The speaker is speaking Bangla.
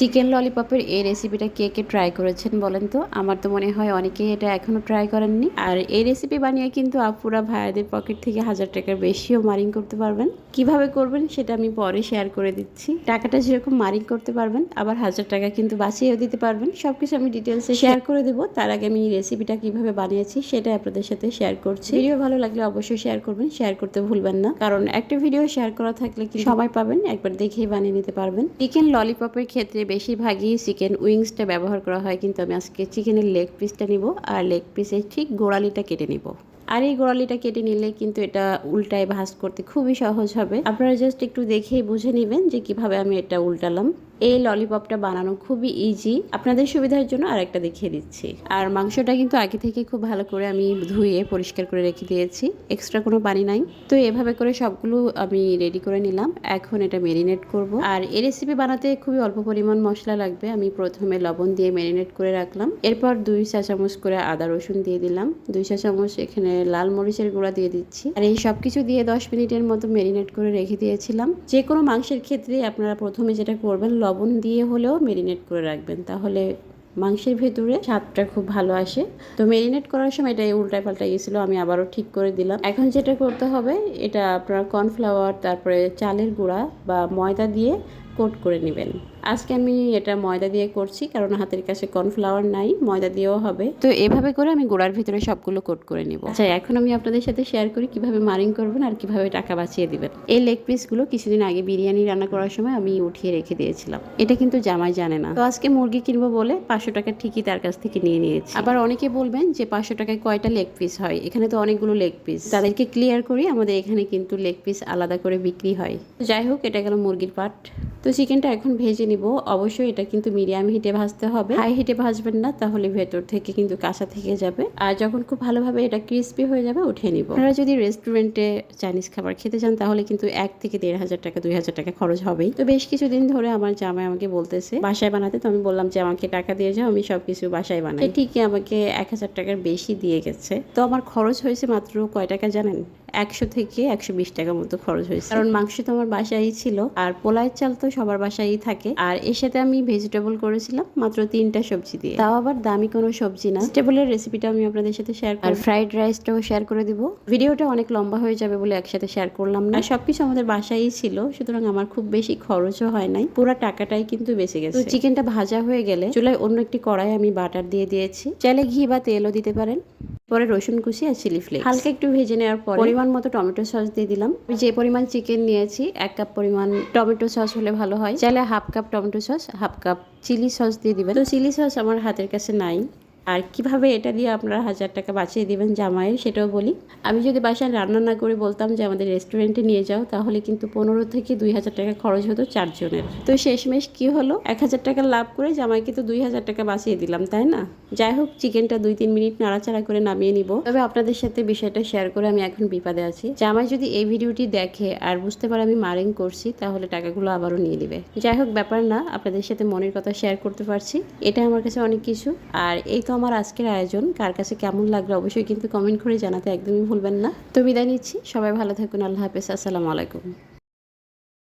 চিকেন ললিপপের এই রেসিপিটা কে কে ট্রাই করেছেন বলেন তো? আমার তো মনে হয় অনেকেই এটা এখনও ট্রাই করেননি। আর এই রেসিপি বানিয়ে কিন্তু আপুরা ভাইয়াদের পকেট থেকে হাজার টাকার বেশিও মারিং করতে পারবেন। কীভাবে করবেন সেটা আমি পরে শেয়ার করে দিচ্ছি। টাকাটা যেরকম মারিং করতে পারবেন আবার হাজার টাকা কিন্তু বাঁচিয়েও দিতে পারবেন। সবকিছু আমি ডিটেলসে শেয়ার করে দেবো। তার আগে আমি রেসিপিটা কীভাবে বানিয়েছি সেটা আপনাদের সাথে শেয়ার করছি। ভিডিও ভালো লাগলে অবশ্যই শেয়ার করবেন শেয়ার করতে ভুলবেন না। কারণ একটা ভিডিও শেয়ার করা থাকলে কি সময় পাবেন একবার দেখেই বানিয়ে নিতে পারবেন। চিকেন ললিপপের ক্ষেত্রে বেশিরভাগই চিকেন উইংসটা ব্যবহার করা হয়, কিন্তু আমি আজকে চিকেনের লেগ পিসটা নিব আর লেগ পিসের ঠিক গোড়ালিটা কেটে নিব। আর এই গোড়ালিটা কেটে নিলে কিন্তু এটা উল্টায় ভাজ করতে খুবই সহজ হবে। আপনারা জাস্ট একটু দেখেই বুঝে নেবেন যে কীভাবে আমি এটা উল্টালাম। এই ললিপপটা বানানো খুবই ইজি আপনাদের সুবিধার জন্য আরেকটা দেখিয়ে দিচ্ছি। আর মাংসটা কিন্তু আগে থেকে খুব ভালো করে আমি ধুয়ে পরিষ্কার করে রেখে দিয়েছি। এক্সট্রা কোনো পানি নাই। তো এভাবে করে সবগুলো আমি রেডি করে নিলাম। এখন এটা মেরিনেট করব। আর এই রেসিপি বানাতে খুবই অল্প পরিমাণ মশলা লাগবে। আমি প্রথমে লবণ দিয়ে মেরিনেট করে রাখলাম। এরপর দুই চা চামচ করে আদা রসুন দিয়ে দিলাম। দুই চা চামচ এখানে লাল মরিচের গুঁড়া দিয়ে দিচ্ছি। আর এই সব কিছু দিয়ে দশ মিনিটের মতো মেরিনেট করে রেখে দিয়েছিলাম। যে কোনো মাংসের ক্ষেত্রে আপনারা প্রথমে যেটা করবেন লবণ দিয়ে হলেও মেরিনেট করে রাখবেন। তাহলে মাংসের ভেতরে স্বাদটা খুব ভালো আসে। তো মেরিনেট করার সময় এটা উল্টায় পাল্টা গিয়েছিল আমি আবারও ঠিক করে দিলাম। এখন যেটা করতে হবে, এটা আপনার কর্নফ্লাওয়ার তারপরে চালের গুঁড়া বা ময়দা দিয়ে কোট করে নেবেন। আজকে আমি এটা ময়দা দিয়ে করছি কারণ হাতের কাছে কর্নফ্লাওয়ার নাই ময়দা দিয়েও হবে। তো এভাবে করে আমি গোড়ার ভিতরে সবগুলো কোট করে নিব। আচ্ছা এখন আমি আপনাদের সাথে শেয়ার করি কীভাবে মারিং করবেন আর কীভাবে টাকা বাঁচিয়ে দিবেন। এই লেগ পিসগুলো কিছুদিন আগে বিরিয়ানি রান্না করার সময় আমি উঠিয়ে রেখে দিয়েছিলাম। এটা কিন্তু জামাই জানে না। তো আজকে মুরগি কিনবো বলে পাঁচশো টাকা ঠিকই তার কাছ থেকে নিয়ে নিয়েছি। আবার অনেকে বলবেন যে পাঁচশো টাকায় কয়টা লেগ পিস হয়? এখানে তো অনেকগুলো লেগ পিস তাদেরকে ক্লিয়ার করি আমাদের এখানে কিন্তু লেগ পিস আলাদা করে বিক্রি হয়। যাই হোক এটা গেল মুরগির পাট। তো চিকেনটা এখন ভেজে নিব। অবশ্যই এটা কিন্তু মিডিয়াম হিটে ভাজতে হবে। হাই হিটে ভাজবেন না, তাহলে ভেতর থেকে কিন্তু কাঁচা থেকে যাবে। আর যখন খুব ভালোভাবে এটা ক্রিস্পি হয়ে যাবে উঠিয়ে নিব। আপনারা যদি রেস্টুরেন্টে চাইনিজ খাবার খেতে চান, তাহলে কিন্তু এক থেকে দেড় হাজার টাকা, দুই হাজার টাকা খরচ হবেই। তো বেশ কিছুদিন ধরে আমার জামাই আমাকে বলতেছে, বাসায় বানাতে? তো আমি বললাম যে, আমাকে টাকা দিয়ে যাও, আমি সবকিছু বাসায় বানাই। ঠিকই আমাকে এক হাজার টাকার বেশি দিয়ে গেছে। তো আমার খরচ হয়েছে মাত্র কয় টাকা জানেন? একশো থেকে একশো বিশ টাকার মতো খরচ হয়েছে। কারণ মাংস তো আমার বাসায়ই ছিল আর পোলাইয়ের চাল তো সবার বাসায়ই থাকে। আর এর সাথে আমি ভেজিটেবল করেছিলাম মাত্র তিনটা সবজি দিয়ে। তাও আবার দামি কোনো সবজি না। ভেজিটেবলের রেসিপিটা আমি আপনাদের সাথে শেয়ার আর ফ্রাইড রাইসটাও শেয়ার করে দিব। ভিডিওটা অনেক লম্বা হয়ে যাবে বলে একসাথে শেয়ার করলাম না। সবকিছু আমাদের বাসায়ই ছিল সুতরাং আমার খুব বেশি খরচও হয় নাই। পুরো টাকাটাই কিন্তু বেঁচে গেছে। তো চিকেনটা ভাজা হয়ে গেলে চুলায় অন্য একটি কড়াই আমি বাটার দিয়ে দিয়েছি। চাইলে ঘি বা তেলও দিতে পারেন। পরে রসুন কুচি আর চিলি ফ্লেক্স। হালকা একটু ভেজে নেওয়ার পর পরিমাণ মতো টমেটো সস দিয়ে দিলাম। আমি যে পরিমাণ চিকেন নিয়েছি এক কাপ পরিমাণ টমেটো সস হলে ভালো হয়। চাইলে half cup tomato sauce half cup chilli sauce দিয়ে দিবেন। তো চিলি সস আমার হাতের কাছে নাই। আর কীভাবে এটা দিয়ে আপনারা হাজার টাকা বাঁচিয়ে দিবেন জামাইয়ের সেটাও বলি। আমি যদি বাসায় রান্না না করে বলতাম যে আমাদের রেস্টুরেন্টে নিয়ে যাও, তাহলে কিন্তু পনেরো থেকে দুই হাজার টাকা খরচ হতো চারজনের। তো শেষমেশ কি হলো? এক হাজার টাকা লাভ করে জামাইকে তো দুই হাজার টাকা বাঁচিয়ে দিলাম, তাই না? যাই হোক, চিকেনটা দুই তিন মিনিট নাড়াচাড়া করে নামিয়ে নিব। তবে আপনাদের সাথে বিষয়টা শেয়ার করে আমি এখন বিপাদে আছি। জামাই যদি এই ভিডিওটি দেখে আর বুঝতে পারে আমি মারিং করছি, তাহলে টাকাগুলো আবারও নিয়ে দিবে যাই হোক, ব্যাপার না, আপনাদের সাথে মনের কথা শেয়ার করতে পারছি। এটা আমার কাছে অনেক কিছু। আর এই তো আমার আজকের আয়োজন, কার কাছে কেমন লাগল অবশ্যই কিন্তু কমেন্ট করে জানাতে একদমই ভুলবেন না। তো বিদায় নিচ্ছি, সবাই ভালো থাকুন, আল্লাহ হাফেজ, আসসালামু আলাইকুম।